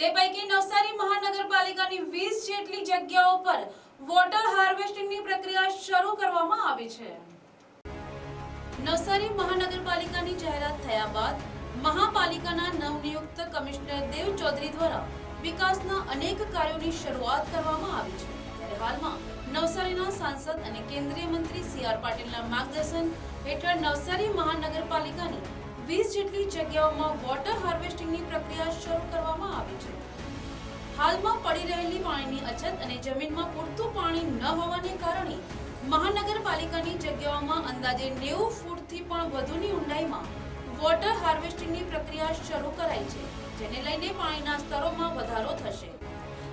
તે પૈકી નવસારી મહાનગરપાલિકાની 20 જેટલી જગ્યાઓ પર વોટર હાર્વેસ્ટિંગની પ્રક્રિયા શરૂ કરવામાં આવી છે. નવસારી મહાનગરપાલિકાની જાહેરાત થયા બાદ મહાપાલિકાના નવનિયુક્ત કમિશનર દેવ ચૌધરી દ્વારા વિકાસના અનેક કાર્યોની શરૂઆત કરવામાં આવી છે. ત્યારે હાલમાં નવસારીના સાંસદ અને કેન્દ્રીય મંત્રી સી આર પાટીલના માર્ગદર્શન હેઠળ નવસારી મહાનગરપાલિકાની વીસ જેટલી જગ્યાઓમાં વોટર હાર્વેસ્ટિંગની પ્રક્રિયા શરૂ કરવામાં આવી છે. હાલમાં પડી રહેલી પાણીની અછત અને જમીનમાં પૂરતું પાણી ન હોવાને કારણે મહાનગરપાલિકાની જગ્યાઓમાં અંદાજે નેવું ફૂટથી પણ વધુની ઊંડાઈમાં વોટર હાર્વેસ્ટિંગની પ્રક્રિયા શરૂ કરાઈ છે, જેને લઈને પાણીના સ્તરોમાં વધારો થશે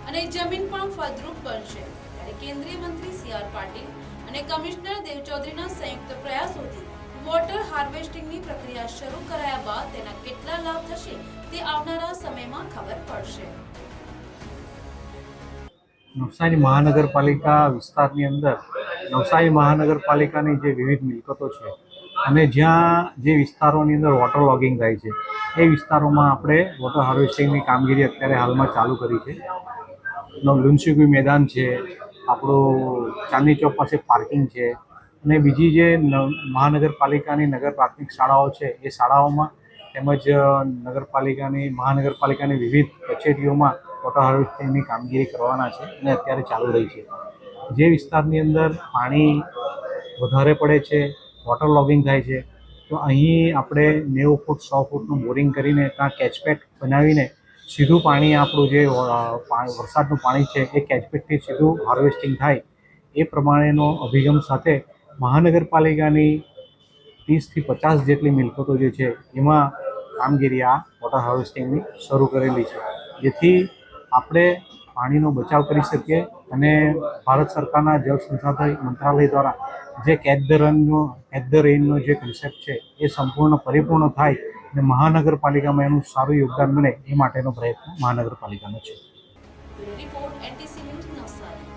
અને જમીન પણ ફળદ્રુપ બનશે. ત્યારે કેન્દ્રીય મંત્રી સી આર પાટીલ અને કમિશનર દેવ ચૌધરીના સંયુક્ત પ્રયાસોથી વોટર હાર્વેસ્ટિંગની પ્રક્રિયા શરૂ કરાયા બાદ તેના કેટલા લાભ થશે તે આવનારા સમયમાં ખબર પડશે. નવસારી મહાનગરપાલિકા વિસ્તારની અંદર નવસારી મહાનગરપાલિકાની જે વિવિધ મિલકતો છે અને જ્યાં જે વિસ્તારોની અંદર વોટર લોગિંગ થાય છે, એ વિસ્તારોમાં આપણે વોટર હાર્વેસ્ટિંગની કામગીરી અત્યારે હાલમાં ચાલુ કરી છે. લુનસુકી મેદાન છે, આપણું ચાંદની ચોક પાસે પાર્કિંગ છે અને બીજી જે મહાનગરપાલિકાની નગર પ્રાથમિક શાળાઓ છે, એ શાળાઓમાં તેમજ નગરપાલિકાની, મહાનગરપાલિકાની વિવિધ કચેરીઓમાં વોટર હાર્વેસ્ટિંગની કામગીરી કરવાના છે અને અત્યારે ચાલુ રહી છે. જે વિસ્તારની અંદર પાણી વધારે પડે છે, વોટર લોગિંગ થાય છે, તો અહીં આપણે નેવું ફૂટ, સો ફૂટનું બોરિંગ કરીને ત્યાં કેચપેટ બનાવીને સીધું પાણી આપણું જે વરસાદનું પાણી છે, એ કેચપેટથી સીધું હાર્વેસ્ટિંગ થાય, એ પ્રમાણેનો અભિગમ સાથે મહાનગરપાલિકાની ત્રીસથી પચાસ જેટલી મિલકતો જે છે, એમાં કામગીરી આ વોટર હાર્વેસ્ટિંગની શરૂ કરેલી છે. જેથી આપણે પાણીનો બચાવ કરી શકીએ અને ભારત સરકારના જળ સંસાધન મંત્રાલય દ્વારા જે કેચ ધ રનનો કેચ ધ રેઇનનો જે કન્સેપ્ટ છે, એ સંપૂર્ણ પરિપૂર્ણ થાય અને મહાનગરપાલિકામાં એનું સારું યોગદાન મળે એ માટેનો પ્રયત્ન મહાનગરપાલિકાનો છે. Report NTC news Navsari.